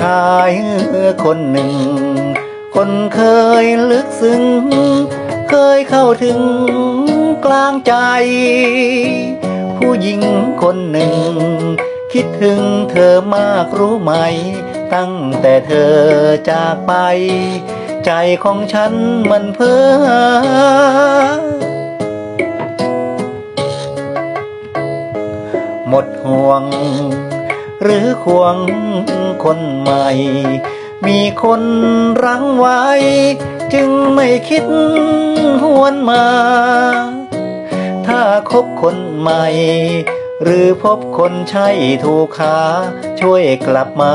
ชายคนหนึ่ง คนเคยลึกซึ้ง เคยเข้าถึงกลางใจ ผู้หญิงคนหนึ่ง คิดถึงเธอมากรู้ไหม ตั้งแต่เธอจากไป ใจของฉันมันเพ้อ ควงคนใหม่ มีคนรังไว้ จึงไม่คิดหวนมา ถ้าคบคนใหม่ หรือพบคนใช่ถูกขาช่วยกลับมา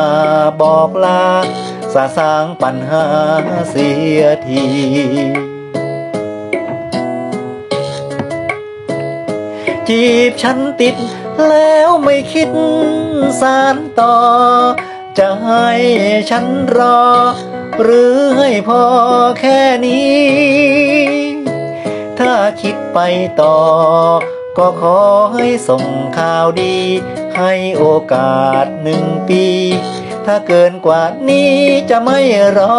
บอกลาสาสางปัญหาเสียที จีบฉันติด แล้วไม่คิดสารต่อ จะให้ฉันรอ หรือให้พอแค่นี้ ถ้าคิดไปต่อ ก็ขอให้ส่งข่าวดี ให้โอกาสหนึ่งปี ถ้าเกินกว่านี้จะไม่รอ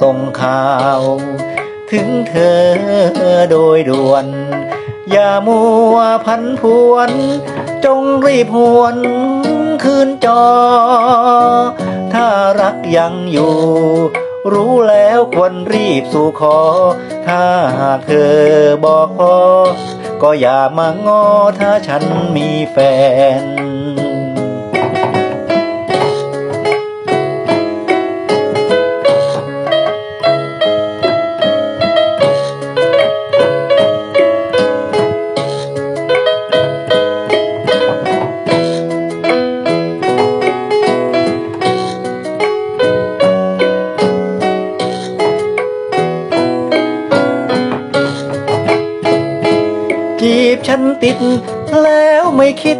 ส่งข่าว ถึงเธอโดยด่วน อย่ามัวพันพวน จงรีบหวนคืนจอ ถ้ารักยังอยู่ รู้แล้วควรรีบสู่ขอ ถ้าหากเธอบอกพอก็อย่ามางอถ้าฉันมีแฟน บฉันติด แล้วไม่คิด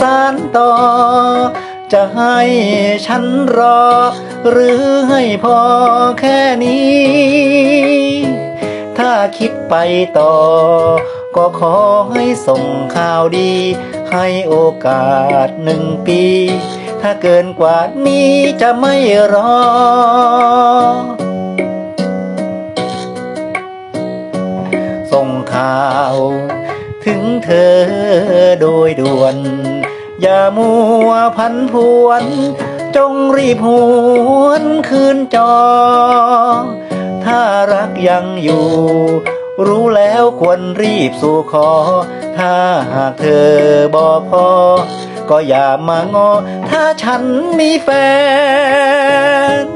สารต่อ จะให้ฉันรอ หรือให้พอแค่นี้ ถ้าคิดไปต่อ ก็ขอให้ส่งข่าวดี ให้โอกาสหนึ่งปี ถ้าเกินกว่านี้จะไม่รอ เธอโดยด่วน อย่ามัวพันพวน จงรีบหวนคืนจอ ถ้ารักยังอยู่ รู้แล้วควรรีบสู่ขอ ถ้าหากเธอบอกพอ ก็อย่ามางอ ถ้าฉันมีแฟน